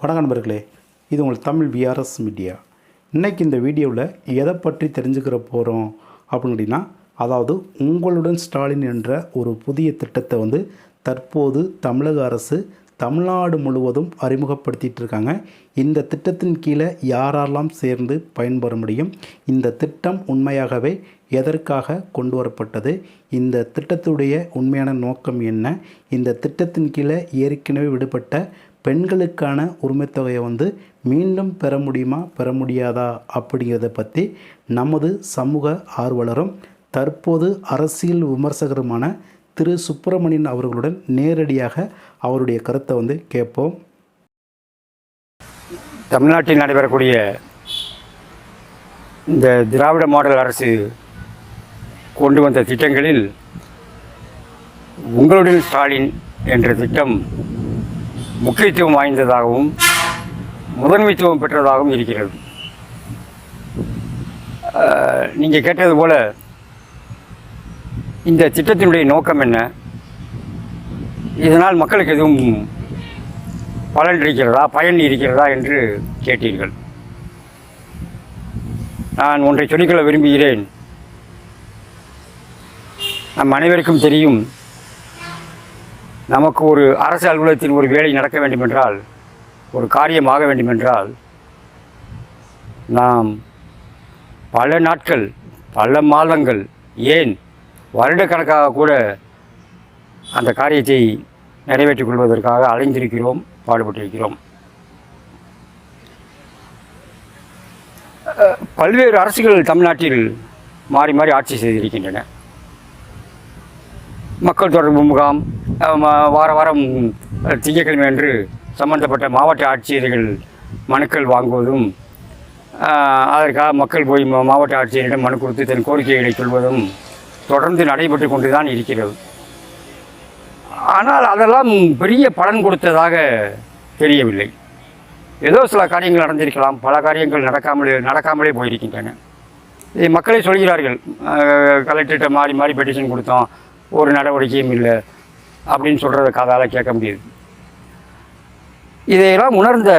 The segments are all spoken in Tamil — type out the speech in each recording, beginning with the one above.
வணக்கம் நண்பர்களே இது உங்கள் தமிழ் விஆர்எஸ் மீடியா இன்றைக்கி இந்த வீடியோவில் எதை பற்றி தெரிஞ்சுக்கிற போகிறோம் அப்படின்னு அதாவது உங்களுடன் ஸ்டாலின் என்ற ஒரு புதிய திட்டத்தை வந்து தற்போது தமிழக அரசு தமிழ்நாடு முழுவதும் அறிமுகப்படுத்திகிட்டு இருக்காங்க. இந்த திட்டத்தின் கீழே யாரெல்லாம் சேர்ந்து பயன்பெற முடியும் இந்த திட்டம் உண்மையாகவே எதற்காக கொண்டு வரப்பட்டது இந்த திட்டத்துடைய உண்மையான நோக்கம் என்ன இந்த திட்டத்தின் கீழே ஏற்கனவே விடுபட்ட பெண்களுக்கான உரிமைத்தொகையை வந்து மீண்டும் பெற முடியுமா பெற முடியாதா அப்படிங்கிறத பற்றி நமது சமூக ஆர்வலரும் தற்போது அரசியல் விமர்சகருமான திரு. சுப்பிரமணியன் அவர்களுடன் நேரடியாக அவருடைய கருத்தை வந்து கேட்போம். தமிழ்நாட்டில் நடைபெறக்கூடிய இந்த திராவிட மாடல் அரசு கொண்டு வந்த திட்டங்களில் உங்களுடன் ஸ்டாலின் என்ற திட்டம் முக்கியத்துவம் வாய்ந்ததாகவும் முதன்மைத்துவம் பெற்றதாகவும் இருக்கிறது. நீங்கள் கேட்டது போல் இந்த திட்டத்தினுடைய நோக்கம் என்ன? இதனால் மக்களுக்கு எதுவும் பலன் இருக்கிறதா பயன் இருக்கிறதா என்று கேட்டீர்கள். நான் ஒன்றை சொல்லிக்கொள்ள விரும்புகிறேன். நம் அனைவருக்கும் தெரியும் நமக்கு ஒரு அரசு அலுவலகத்தின் ஒரு வேலை நடக்க வேண்டுமென்றால் ஒரு காரியம் ஆக வேண்டுமென்றால் நாம் பல நாட்கள் பல மாதங்கள் ஏன் வருடக்கணக்காக கூட அந்த காரியத்தை நிறைவேற்றிக் கொள்வதற்காக அலைந்திருக்கிறோம் பாடுபட்டிருக்கிறோம். பல்வேறு அரசுகள் தமிழ்நாட்டில் மாறி மாறி ஆட்சி செய்திருக்கின்றன. மக்கள் தொடர்பு முகாம் வார வாரம் திங்கக்கிழமை திங்கட்கிழமை அன்று சம்பந்தப்பட்ட மாவட்ட ஆட்சியர்கள் மனுக்கள் வாங்குவதும் அதற்காக மக்கள் போய் மாவட்ட ஆட்சியரிடம் மனு கொடுத்து தன் கோரிக்கைகளை சொல்வதும் தொடர்ந்து நடைபெற்று கொண்டுதான் இருக்கிறது. ஆனால் அதெல்லாம் பெரிய பலன் கொடுத்ததாக தெரியவில்லை. ஏதோ சில காரியங்கள் நடந்திருக்கலாம் பல காரியங்கள் நடக்காமலே நடக்காமலே போயிருக்கின்றன. இதை மக்களே சொல்கிறார்கள். கலெக்டர்கிட்ட மாறி மாறி பெட்டிஷன் கொடுத்தோம். ஒரு நடவடிக்கையும் இல்லை அப்படின்னு சொல்கிறத காதால் கேட்க முடியுது. இதையெல்லாம் உணர்ந்த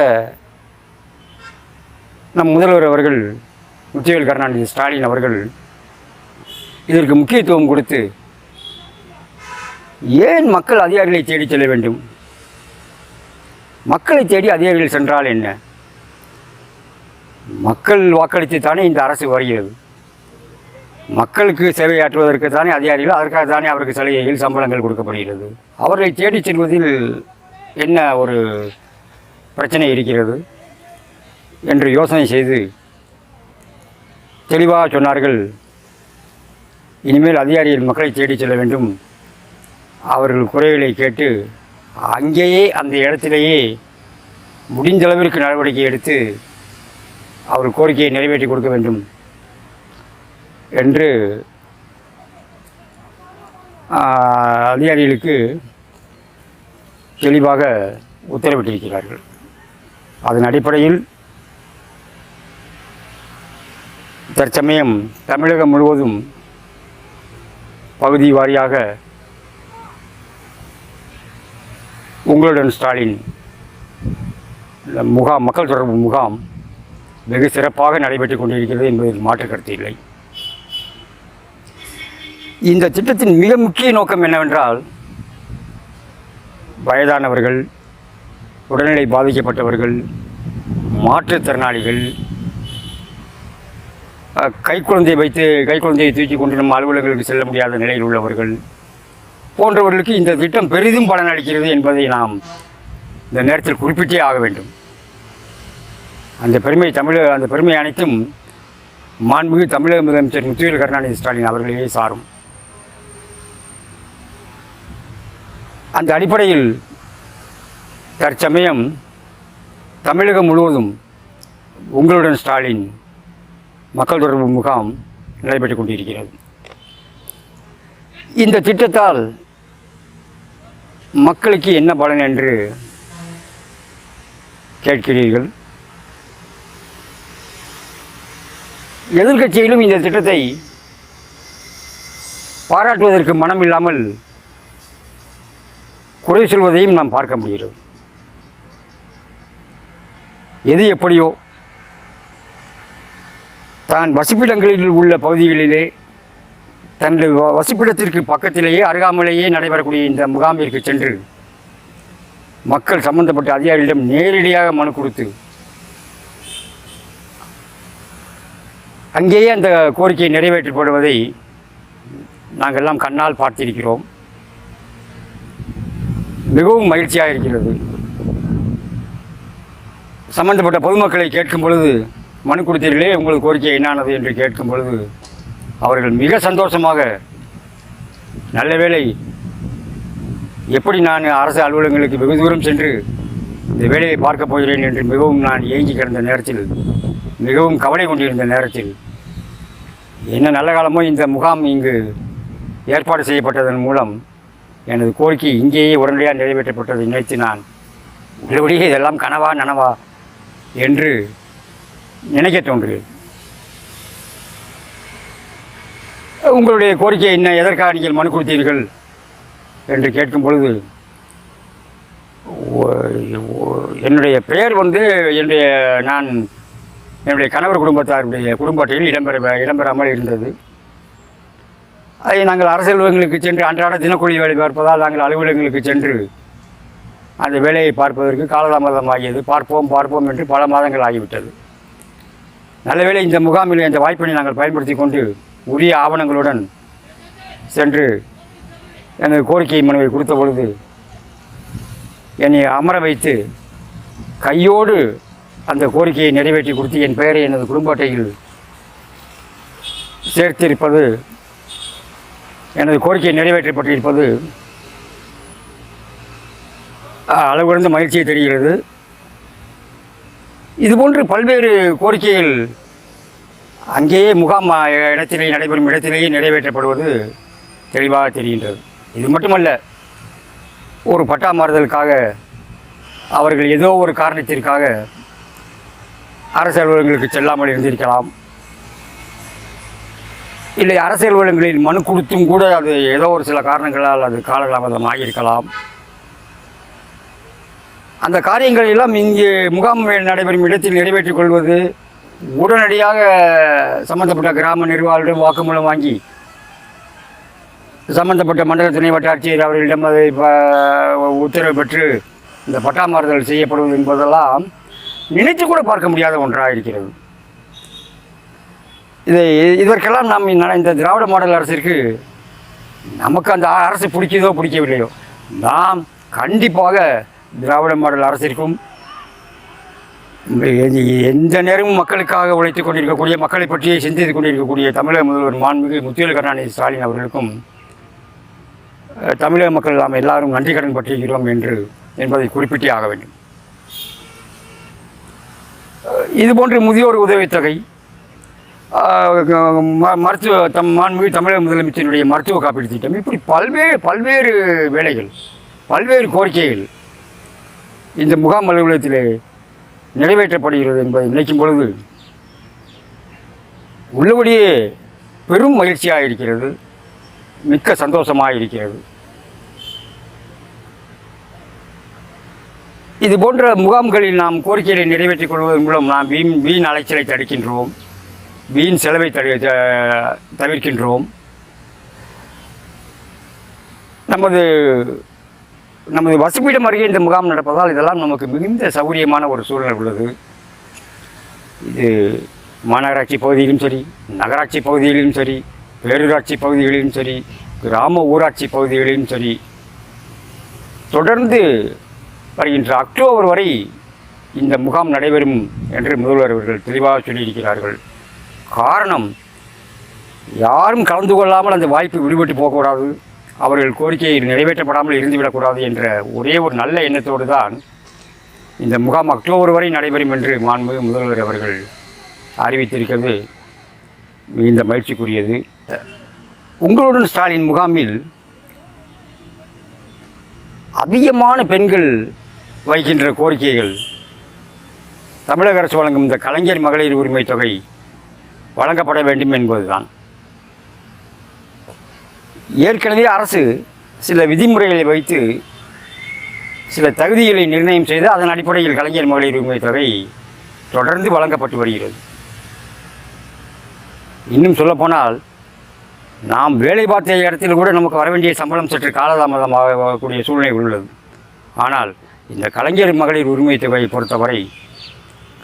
நம் முதல்வர் அவர்கள் முத்துவேல் கருணாநிதி ஸ்டாலின் அவர்கள் இதற்கு முக்கியத்துவம் கொடுத்து ஏன் மக்கள் அதிகாரிகளை தேடி செல்ல வேண்டும்? மக்களை தேடி அதிகாரிகள் சென்றால் என்ன? மக்கள் வாக்களித்து தானே இந்த அரசு வருகிறது? மக்களுக்கு சேவையாற்றுவதற்கு தானே அதிகாரிகள் அதற்காக தானே அவருக்கு சலுகைகள் சம்பளங்கள் கொடுக்கப்படுகிறது. அவர்களை தேடி செல்வதில் என்ன ஒரு பிரச்சனை இருக்கிறது என்று யோசனை செய்து தெளிவாக சொன்னார்கள். இனிமேல் அதிகாரிகள் மக்களை தேடி செல்ல வேண்டும். அவர்கள் குறைகளை கேட்டு அங்கேயே அந்த இடத்திலேயே முடிந்தளவிற்கு நடவடிக்கை எடுத்து அவர் கோரிக்கையை நிறைவேற்றி கொடுக்க வேண்டும். என்று அதிகாரிகளுக்கு தெளிவாக உத்தரவிட்டிருக்கிறார்கள். அதன் அடிப்படையில் தற்சமயம் தமிழகம் முழுவதும் பகுதி வாரியாக உங்களுடன் ஸ்டாலின் முகாம் மக்கள் தொடர்பு முகாம் வெகு சிறப்பாக நடைபெற்றுக் கொண்டிருக்கிறது என்பதில் மாற்று கருத்து இல்லை. இந்த திட்டத்தின் மிக முக்கிய நோக்கம் என்னவென்றால் வயதானவர்கள் உடல்நிலை பாதிக்கப்பட்டவர்கள் மாற்றுத்திறனாளிகள் கைக்குழந்தையை வைத்து கைக்குழந்தையை தூக்கி கொண்டு நம்ம அலுவலகங்களுக்கு செல்ல முடியாத நிலையில் உள்ளவர்கள் போன்றவர்களுக்கு இந்த திட்டம் பெரிதும் பலனளிக்கிறது என்பதை நாம் இந்த நேரத்தில் குறிப்பிட்டே ஆக வேண்டும். அந்த பெருமை தமிழக அந்த பெருமை அனைத்தும் மாண்புமிகு தமிழக முதலமைச்சர் முத்துவேல் கருணாநிதி ஸ்டாலின் அவர்களையே சாரும். அந்த அடிப்படையில் தற்சமயம் தமிழகம் முழுவதும் உங்களுடன் ஸ்டாலின் மக்கள் தொடர்பு முகாம் நடைபெற்றுக் கொண்டிருக்கிறது. இந்த திட்டத்தால் மக்களுக்கு என்ன பலன் என்று கேட்கிறீர்கள்? எதிர்க்கட்சியிலும் இந்த திட்டத்தை பாராட்டுவதற்கு மனம் இல்லாமல் குறை சொல்வதையும் நாம் பார்க்க முடிகிறது. எது எப்படியோ தான் வசிப்பிடங்களில் உள்ள பகுதிகளிலே தனது வ- வசிப்பிடத்திற்கு பக்கத்திலேயே அருகாமலேயே நடைபெறக்கூடிய இந்த முகாமிற்கு சென்று மக்கள் சம்பந்தப்பட்ட அதிகாரிகளிடம் நேரடியாக மனு கொடுத்து அங்கேயே அந்த கோரிக்கை நிறைவேற்றப்படுவதை நாங்கள் எல்லாம் கண்ணால் பார்த்திருக்கிறோம். மிகவும் மகிழ்ச்சியாக இருக்கிறது சம்பந்தப்பட்ட பொதுமக்களை கேட்கும் பொழுது மனு கொடுத்தீர்களே உங்கள் கோரிக்கை என்னானது என்று கேட்கும் பொழுது அவர்கள் மிக சந்தோஷமாக நல்ல வேளை எப்படி நான் அரசு அலுவலகங்களுக்கு வெகு தூரம் சென்று இந்த வேலையை பார்க்கப் போகிறேன் என்று மிகவும் நான் ஏங்கி கிடந்த நேரத்தில் மிகவும் கவலை கொண்டிருந்த நேரத்தில் என்ன நல்ல காலமோ இந்த முகாம் இங்கு ஏற்பாடு செய்யப்பட்டதன் மூலம் எனது கோரிக்கை இங்கேயே உடனடியாக நிறைவேற்றப்பட்டதை நினைத்து நான் உள்ளபடியே இதெல்லாம் கனவா நனவா என்று நினைக்க தோன்றுகிறது உங்களுடைய கோரிக்கை என்ன? எதற்காக நீங்கள் மனு கொடுத்தீர்கள்? என்று கேட்கும் பொழுது என்னுடைய பெயர் வந்து என்னுடைய நான் என்னுடைய கணவர் குடும்பத்தாருடைய குடும்ப அட்டையில் இடம்பெற இடம்பெறாமல் இருந்தது. அதை நாங்கள் அரசு சென்று அன்றாட தினக்கூலி வேலை பார்ப்பதால் நாங்கள் அலுவலகங்களுக்கு சென்று அந்த வேலையை பார்ப்பதற்கு காலதாமதமாகியது. பார்ப்போம் பார்ப்போம் என்று பல மாதங்கள் ஆகிவிட்டது. நல்லவேளை இந்த முகாமில் இந்த வாய்ப்பினை நாங்கள் பயன்படுத்தி கொண்டு உரிய ஆவணங்களுடன் சென்று எனது கோரிக்கை மனுவை கொடுத்த பொழுது என்னை அமர வைத்து கையோடு அந்த கோரிக்கையை நிறைவேற்றி கொடுத்து என் பெயரை எனது குடும்ப அட்டையில் சேர்த்திருப்பது எனது கோரிக்கை நிறைவேற்றப்பட்டிருப்பது அஹ், மகிழ்ச்சியை தெரிகிறது. இதுபோன்று பல்வேறு கோரிக்கைகள் அங்கேயே முகாம் இடத்திலே இடத்திலேயே நடைபெறும் இடத்திலேயே நிறைவேற்றப்படுவது தெளிவாக தெரிகின்றது. இது மட்டுமல்ல ஒரு பட்டா மாறுதலுக்காக அவர்கள் ஏதோ ஒரு காரணத்திற்காக அரசு அலுவலகங்களுக்கு செல்லாமல் இருந்திருக்கலாம். இல்லை அரசியல் வளங்களில் மனு கொடுத்தும் கூட அது ஏதோ ஒரு சில காரணங்களால் அது காலதாமதம் ஆகியிருக்கலாம் அந்த காரியங்களெல்லாம் இங்கே முகாம் நடைபெறும் இடத்தில் நிறைவேற்றிக் கொள்வது உடனடியாக சம்பந்தப்பட்ட கிராம நிர்வாகிகளிடம் வாக்குமூலம் வாங்கி சம்பந்தப்பட்ட மண்டல துணை வட்டாட்சியர் அவர்களிடம் அதை உத்தரவு பெற்று இந்த பட்டாமாறுதல் செய்யப்படுவது என்பதெல்லாம் நினைத்து கூட பார்க்க முடியாத ஒன்றாக இருக்கிறது இதை இதற்கெல்லாம் நாம் இந்த திராவிட மாடல் அரசிற்கு நமக்கு அந்த அரசு பிடிக்குதோ பிடிக்கவில்லையோ நாம் கண்டிப்பாக திராவிட மாடல் அரசிற்கும் எந்த நேரமும் மக்களுக்காக உழைத்துக் கொண்டிருக்கக்கூடிய மக்களை பற்றியே சிந்தித்துக் கொண்டிருக்கக்கூடிய தமிழக முதல்வர் மாண்புமிகு முத்துவேல் கருணாநிதி ஸ்டாலின் அவர்களுக்கும் தமிழக மக்கள் நாம் எல்லாரும் நன்றி கடன் பற்றியிருக்கிறோம் என்று என்பதை குறிப்பிட்டே ஆக வேண்டும். அஹ், இதுபோன்று முதியோர் உதவித்தொகை மருத்துவ தம் மாண்புமிகு தமிழக முதலமைச்சருடைய மருத்துவ காப்பீடு திட்டம். இப்படி பல்வேறு பல்வேறு வேலைகள் பல்வேறு கோரிக்கைகள் இந்த முகாம் அலுவலகத்தில் நிறைவேற்றப்படுகிறது என்பதை நினைக்கும் பொழுது உள்ளபடியே பெரும் மகிழ்ச்சியாக இருக்கிறது மிக்க சந்தோஷமாக இருக்கிறது. இது போன்ற முகாம்களில் நாம் கோரிக்கைகளை நிறைவேற்றிக் கொள்வதன் மூலம் நாம் வீண் வீண் அலைச்சலை தடுக்கின்றோம். வீண் செலவை த- தவிர்க்கின்றோம். நமது நமது வசிப்பிடம் அருகே இந்த முகாம் நடப்பதால் இதெல்லாம் நமக்கு மிகுந்த சௌகரியமான ஒரு சூழ்நிலை உள்ளது. இது மாநகராட்சி பகுதியிலும் சரி நகராட்சி பகுதிகளிலும் சரி பேரூராட்சி பகுதிகளிலும் சரி கிராம ஊராட்சி பகுதிகளிலும் சரி தொடர்ந்து வருகின்ற அக்டோபர் வரை இந்த முகாம் நடைபெறும் என்று முதல்வர் அவர்கள் தெளிவாக சொல்லியிருக்கிறார்கள். காரணம் யாரும் கலந்து கொள்ளாமல் அந்த வாய்ப்பு விடுபட்டு போகக்கூடாது. அவர்கள் கோரிக்கை நிறைவேற்றப்படாமல் இருந்துவிடக்கூடாது என்ற ஒரே ஒரு நல்ல எண்ணத்தோடு தான் இந்த முகாம் அக்டோபர் வரை நடைபெறும் என்று மாண்பு முதல்வர் அவர்கள் அறிவித்திருக்கிறது. மிகுந்த மகிழ்ச்சிக்குரியது. உங்களுடன் ஸ்டாலின் முகாமில் அதிகமான பெண்கள் வைக்கின்ற கோரிக்கைகள். தமிழக அரசு வழங்கும் இந்த கலைஞர் மகளிர் உரிமை தொகை வழங்கப்பட வேண்டும் என்பதுதான். ஏற்கனவே அரசு சில விதிமுறைகளை வைத்து சில தகுதிகளை நிர்ணயம் செய்து அதன் அடிப்படையில் கலைஞர் மகளிர் உரிமை தொகை தொடர்ந்து வழங்கப்பட்டு வருகிறது. இன்னும் சொல்லப்போனால் நாம் வேலை பார்த்த இடத்தில் கூட நமக்கு வர வேண்டிய சம்பளம் சற்று காலதாமதமாகக்கூடிய சூழ்நிலை உள்ளது. ஆனால் இந்த கலைஞர் மகளிர் உரிமை தொகையை பொறுத்தவரை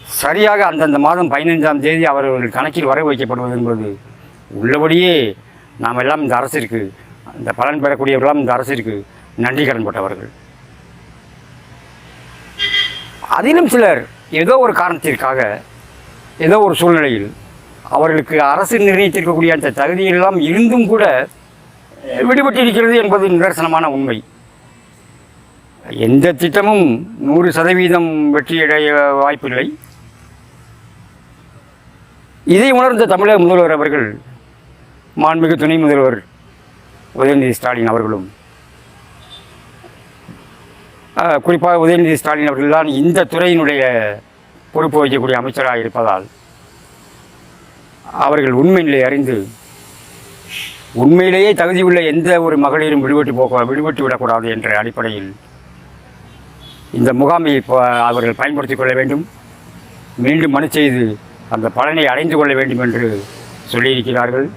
சரியாக அந்தந்த மாதம் பதினைஞ்சாம் தேதி அவர்கள் கணக்கில் வர வைக்கப்படுவது என்பது உள்ளபடியே நாம் எல்லாம் இந்த அரசிற்கு இந்த பலன் பெறக்கூடியவர்களாம் இந்த அரசிற்கு நன்றி கடன்பட்டவர்கள் அதிலும் சிலர் ஏதோ ஒரு காரணத்திற்காக ஏதோ ஒரு சூழ்நிலையில் அவர்களுக்கு அரசு நிர்ணயித்திருக்கக்கூடிய அந்த தகுதியெல்லாம் இருந்தும் கூட விடுபட்டிருக்கிறது என்பது நிதர்சனமான உண்மை. எந்த திட்டமும் நூறு சதவீதம் வெற்றியடைய வாய்ப்பில்லை. இதை உணர்ந்த தமிழக முதல்வர் அவர்கள் மாண்புமிகு துணை முதல்வர் உதயநிதி ஸ்டாலின் அவர்களும் குறிப்பாக உதயநிதி ஸ்டாலின் அவர்கள்தான் இந்த துறையினுடைய பொறுப்பு வகிக்கக்கூடிய அமைச்சராக இருப்பதால் அவர்கள் உண்மை நிலை அறிந்து உண்மையிலேயே தகுதியுள்ள எந்த ஒரு மகளிரும் விடுபட்டு போக விடுபட்டு விடக்கூடாது என்ற அடிப்படையில் இந்த முகாமை இப்போ அவர்கள் பயன்படுத்திக் கொள்ள வேண்டும். மீண்டும் மனு செய்து அந்த பலனை அடைந்து கொள்ள வேண்டும் என்று சொல்லியிருக்கிறார்கள்.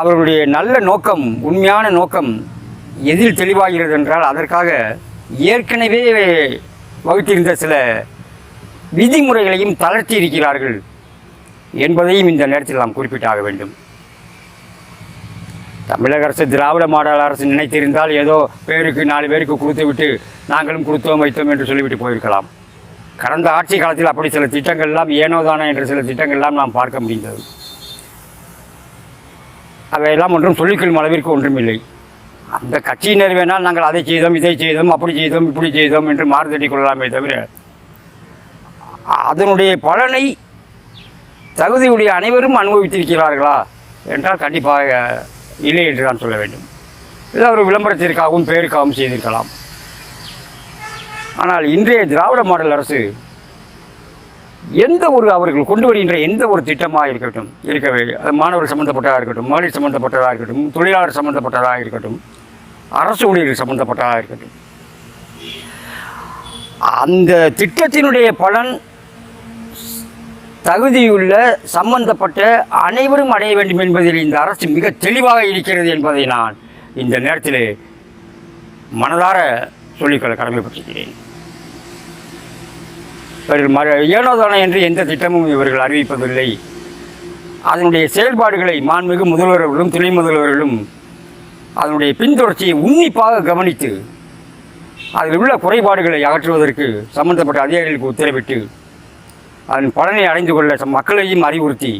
அவர்களுடைய நல்ல நோக்கம் உண்மையான நோக்கம் எதில் தெளிவாகிறது என்றால் அதற்காக ஏற்கனவே வகுத்திருந்த சில விதிமுறைகளையும் தளர்த்தி இருக்கிறார்கள் என்பதையும் இந்த நேரத்தில் நாம் குறிப்பிட்டாக வேண்டும். தமிழக அரசு திராவிட மாடல் அரசு நினைத்திருந்தால் ஏதோ பேருக்கு நாலு பேருக்கு கொடுத்து விட்டு நாங்களும் கொடுத்தோம் வைத்தோம் என்று சொல்லிவிட்டு போயிருக்கலாம். கடந்த ஆட்சி காலத்தில் அப்படி சில திட்டங்கள்லாம் ஏனோதானோ என்ற சில திட்டங்கள்லாம் நாம் பார்க்க முடிந்தது. அவையெல்லாம் ஒன்றும் சொல்லிக்கொள்ளும் அளவிற்கு ஒன்றுமில்லை. அந்த கட்சியினர் வேணால் நாங்கள் அதை செய்தோம் இதை செய்தோம் அப்படி செய்தோம் இப்படி செய்தோம் என்று மாறுதட்டி கொள்ளலாமே தவிர அதனுடைய பலனை தகுதியுடைய அனைவரும் அனுபவித்திருக்கிறார்களா என்றால் கண்டிப்பாக இல்லை என்று தான் சொல்ல வேண்டும். இது ஒரு விளம்பரத்திற்காகவும் பேருக்காகவும் செய்திருக்கலாம். ஆனால் இன்றைய திராவிட மாடல் அரசு எந்த ஒரு அவர்கள் கொண்டு வருகின்ற எந்த ஒரு திட்டமாக இருக்கட்டும் இருக்கவே அது மாணவர் சம்பந்தப்பட்டதாக இருக்கட்டும் மகளிர் சம்பந்தப்பட்டதாக இருக்கட்டும் தொழிலாளர் சம்பந்தப்பட்டதாக இருக்கட்டும் அரசு ஊழியர்கள் சம்பந்தப்பட்டதாக இருக்கட்டும். அந்த திட்டத்தினுடைய பலன் தகுதியுள்ள சம்பந்தப்பட்ட அனைவரும் அடைய வேண்டும் என்பதில் இந்த அரசு மிக தெளிவாக இருக்கிறது என்பதை நான் இந்த நேரத்தில் மனதார சொல்லிக்கொள்ள கடமைப்பட்டிருக்கிறேன். இவர்கள் மறு ஏனோதானம் என்று எந்த திட்டமும் இவர்கள் அறிவிப்பதில்லை. அதனுடைய செயல்பாடுகளை மாண்புமிகு முதல்வர்களும் துணை முதல்வர்களும் அதனுடைய பின்தொடர்ச்சியை உன்னிப்பாக கவனித்து அதில் உள்ள குறைபாடுகளை அகற்றுவதற்கு சம்பந்தப்பட்ட அதிகாரிகளுக்கு உத்தரவிட்டு அதன் பலனை அடைந்து கொள்ள மக்களையும் அறிவுறுத்தி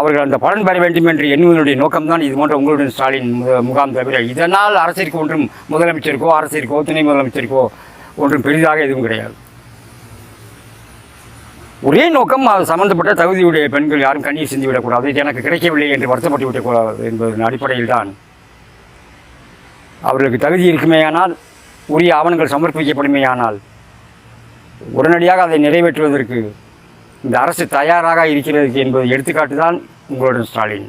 அவர்கள் அந்த பலன் பெற வேண்டும் என்று எண்ணுவதனுடைய நோக்கம்தான் இது போன்ற உங்களுடன் ஸ்டாலின் முகாம் தவிர. இதனால் அரசிற்கு ஒன்றும் முதலமைச்சருக்கோ அரசிற்கோ துணை முதலமைச்சருக்கோ ஒன்றும் பெரிதாக எதுவும் கிடையாது. ஒரே நோக்கம் அது சம்பந்தப்பட்ட தகுதியுடைய பெண்கள் யாரும் கண்ணீர் சிந்திவிடக்கூடாது இது எனக்கு கிடைக்கவில்லை என்று வருத்தப்பட்டு விடக்கூடாது என்பதன் அடிப்படையில் தான். அவர்களுக்கு தகுதி இருக்குமேயானால் உரிய ஆவணங்கள் சமர்ப்பிக்கப்படுமேயானால் உடனடியாக அதை நிறைவேற்றுவதற்கு இந்த அரசு தயாராக இருக்கிறது என்பது எடுத்துக்காட்டு தான் உங்களுடன் ஸ்டாலின்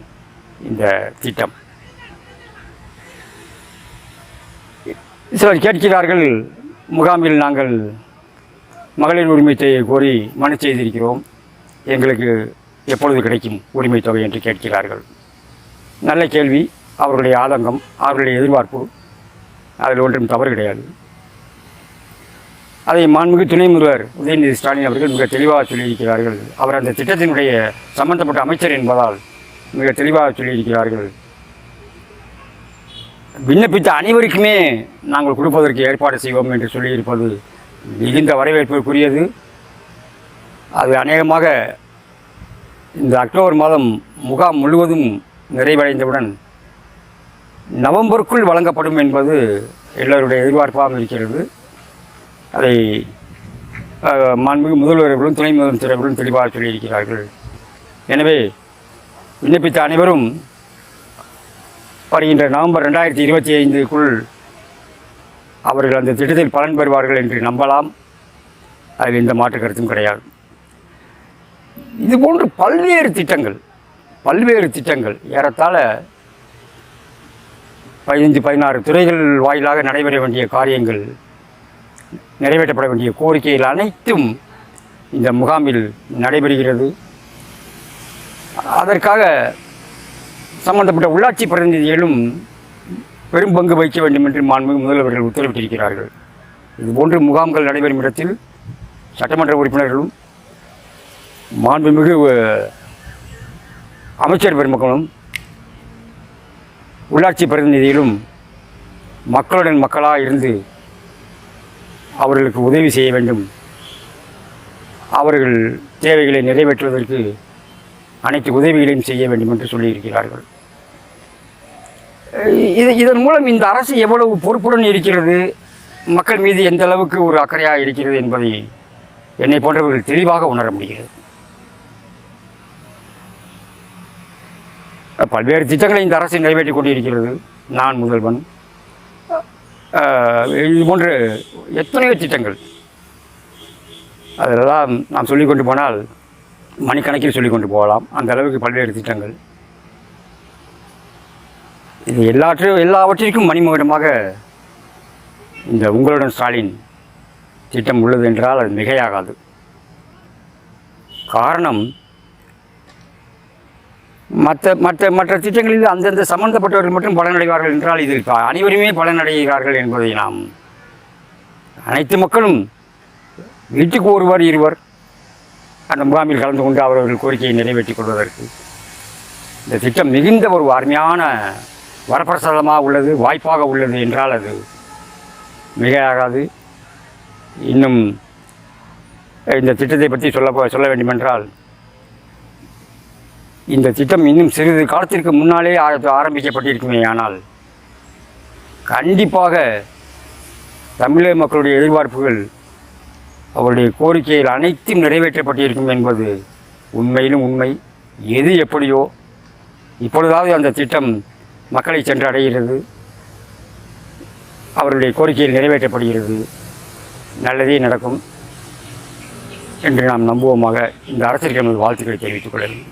இந்த திட்டம். சிலர் கேட்கிறார்கள் முகாமில் நாங்கள் மகளிர் உரிமைத்தை கோரி மனு செய்திருக்கிறோம். எங்களுக்கு எப்பொழுது கிடைக்கும் உரிமை தொகை என்று கேட்கிறார்கள். நல்ல கேள்வி. அவர்களுடைய ஆதங்கம் அவர்களுடைய எதிர்பார்ப்பு. அதில் ஒன்றும் தவறு கிடையாது. அதை மாண்புமிகு துணை முதல்வர் உதயநிதி ஸ்டாலின் அவர்கள் மிக தெளிவாக சொல்லியிருக்கிறார்கள். அவர் அந்த திட்டத்தினுடைய சம்பந்தப்பட்ட அமைச்சர் என்பதால் மிக தெளிவாக சொல்லியிருக்கிறார்கள். விண்ணப்பித்த அனைவருக்குமே நாங்கள் கொடுப்பதற்கு ஏற்பாடு செய்வோம் என்று சொல்லியிருப்பது மிகுந்த வரவேற்புக்குரியது. அது அநேகமாக இந்த அக்டோபர் மாதம் முகாம் முழுவதும் நிறைவடைந்தவுடன் நவம்பருக்குள் வழங்கப்படும் என்பது எல்லோருடைய எதிர்பார்ப்பாக இருக்கிறது. அதை மாண்புமிகு முதல்வர்களும் துணை முதலமைச்சர்களும் தெளிவாக சொல்லியிருக்கிறார்கள். எனவே விண்ணப்பித்த அனைவரும் வருகின்ற நவம்பர் ரெண்டாயிரத்தி இருபத்தி ஐந்துக்குள் அவர்கள் அந்த திட்டத்தில் பலன் பெறுவார்கள் என்று நம்பலாம். அதில் எந்த மாற்று கருத்தும் கிடையாது. இதுபோன்று பல்வேறு திட்டங்கள் பல்வேறு திட்டங்கள் ஏறத்தாழ பதினைந்து பதினாறு துறைகள் வாயிலாக நடைபெற வேண்டிய காரியங்கள் நிறைவேற்றப்பட வேண்டிய கோரிக்கைகள் அனைத்தும் இந்த முகாமில் நடைபெறுகிறது. அதற்காக சம்பந்தப்பட்ட உள்ளாட்சி பிரதிநிதிகளும் பெரும் பங்கு வகிக்க வேண்டும் என்று மாண்புமிகு முதல்வர்கள் உத்தரவிட்டிருக்கிறார்கள். இதுபோன்று முகாம்கள் நடைபெறும் இடத்தில் சட்டமன்ற உறுப்பினர்களும் மாண்புமிகு அமைச்சர் பெருமக்களும் உள்ளாட்சி பிரதிநிதிகளும் மக்களுடன் மக்களாக இருந்து அவர்களுக்கு உதவி செய்ய வேண்டும். அவர்கள் தேவைகளை நிறைவேற்றுவதற்கு அனைத்து உதவிகளையும் செய்ய வேண்டும் என்று சொல்லியிருக்கிறார்கள். இது இதன் மூலம் இந்த அரசு எவ்வளவு பொறுப்புடன் இருக்கிறது? மக்கள் மீது எந்த அளவுக்கு ஒரு அக்கறையாக இருக்கிறது என்பதை என்னை போன்றவர்கள் தெளிவாக உணர முடிகிறது. பல்வேறு திட்டங்களை இந்த அரசு நிறைவேற்றி கொண்டிருக்கிறது. நான் முதல்வன். இது போன்ற எத்தனையோ திட்டங்கள். அதெல்லாம் நாம் சொல்லிக்கொண்டு போனால் மணிக்கணக்கில் சொல்லிக் கொண்டு போகலாம். அந்த அளவுக்கு பல்வேறு திட்டங்கள். இது எல்லாற்றையும் எல்லாவற்றிற்கும் மணிமகுடமாக இந்த உங்களுடன் ஸ்டாலின் திட்டம் உள்ளது என்றால் அது மிகையாகாது. காரணம் மற்ற மற்ற மற்ற திட்டங்களில் அந்தந்த சம்பந்தப்பட்டவர்கள் மட்டும் பலனடைவார்கள் என்றால் இதில் அனைவருமே பலனடைகிறார்கள் என்பதை நாம் அனைத்து மக்களும் வீட்டுக்கு ஒருவர் இருவர் அந்த முகாமில் கலந்து கொண்டு அவரவர்கள் கோரிக்கையை நிறைவேற்றிக் கொள்வதற்கு இந்த திட்டம் மிகுந்த ஒரு அருமையான வரப்பிரசாதமாக உள்ளது வாய்ப்பாக உள்ளது என்றால் அது மிகையாகாது. இன்னும் இந்த திட்டத்தை பற்றி சொல்ல சொல்ல வேண்டுமென்றால் இந்த திட்டம் இன்னும் சிறிது காலத்திற்கு முன்னாலே ஆரம்பிக்கப்பட்டிருக்குமே ஆனால் கண்டிப்பாக தமிழக மக்களுடைய எதிர்பார்ப்புகள் அவருடைய கோரிக்கைகள் அனைத்தும் நிறைவேற்றப்பட்டிருக்கும் என்பது உண்மையிலும் உண்மை. எது எப்படியோ இப்பொழுதாவது அந்த திட்டம் மக்களை சென்று அடைகிறது. அவருடைய கோரிக்கையில் நிறைவேற்றப்படுகிறது. நல்லதே நடக்கும் என்று நாம் நம்புவோமாக இந்த அரசிற்கு நமது வாழ்த்துக்களை தெரிவித்துக் கொள்கிறேன்.